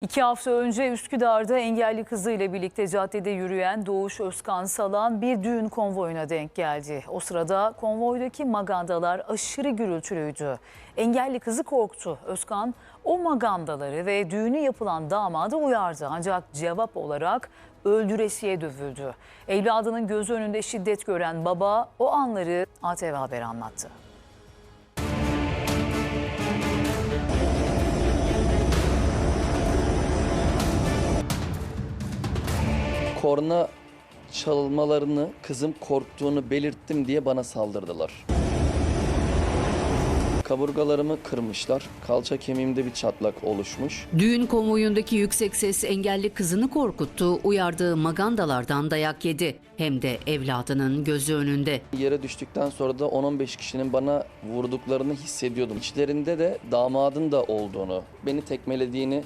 İki hafta önce Üsküdar'da engelli kızıyla birlikte caddede yürüyen Doğuş Özkan Salan bir düğün konvoyuna denk geldi. O sırada konvoydaki magandalar aşırı gürültülüydü. Engelli kızı korktu. Özkan o magandaları ve düğünü yapılan damadı uyardı. Ancak cevap olarak öldüresiye dövüldü. Evladının gözü önünde şiddet gören baba o anları ATV Haber anlattı. Korna çalmalarını kızım korktuğunu belirttim diye bana saldırdılar. Kaburgalarımı kırmışlar. Kalça kemiğimde bir çatlak oluşmuş. Düğün konvoyundaki yüksek ses engelli kızını korkuttu, uyardığı magandalardan dayak yedi. Hem de evladının gözü önünde. Yere düştükten sonra da 10-15 kişinin bana vurduklarını hissediyordum. İçlerinde de damadın da olduğunu, beni tekmelediğini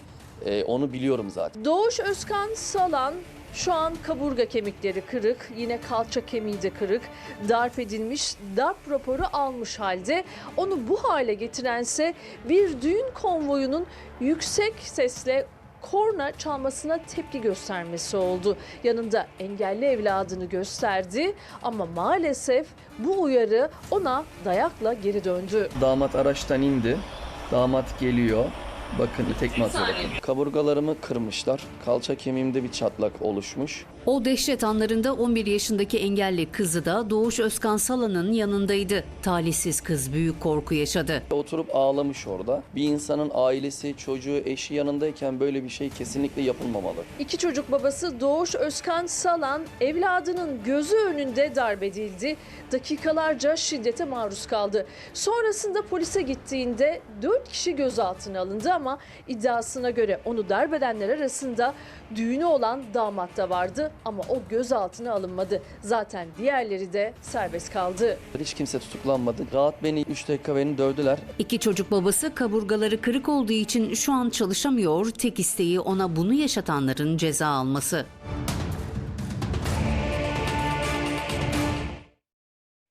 e, onu biliyorum zaten. Doğuş Özkan Salan şu an kaburga kemikleri kırık, yine kalça kemiği de kırık, darp edilmiş, darp raporu almış halde. Onu bu hale getirense bir düğün konvoyunun yüksek sesle korna çalmasına tepki göstermesi oldu. Yanında engelli evladını gösterdi ama maalesef bu uyarı ona dayakla geri döndü. Damat araçtan indi. Damat geliyor. Bakın tekme atıyor bakın. Kaburgalarımı kırmışlar. Kalça kemiğimde bir çatlak oluşmuş. O dehşet anlarında 11 yaşındaki engelli kızı da Doğuş Özkan Salan'ın yanındaydı. Talihsiz kız büyük korku yaşadı. Oturup ağlamış orada. Bir insanın ailesi, çocuğu, eşi yanındayken böyle bir şey kesinlikle yapılmamalı. İki çocuk babası Doğuş Özkan Salan evladının gözü önünde darp edildi. Dakikalarca şiddete maruz kaldı. Sonrasında polise gittiğinde 4 kişi gözaltına alındı ama iddiasına göre onu darp edenler arasında düğünü olan damat da vardı ama o gözaltına alınmadı. Zaten diğerleri de serbest kaldı. Hiç kimse tutuklanmadı. Rahat beni 3 dakika beni dövdüler. İki çocuk babası kaburgaları kırık olduğu için şu an çalışamıyor. Tek isteği ona bunu yaşatanların ceza alması.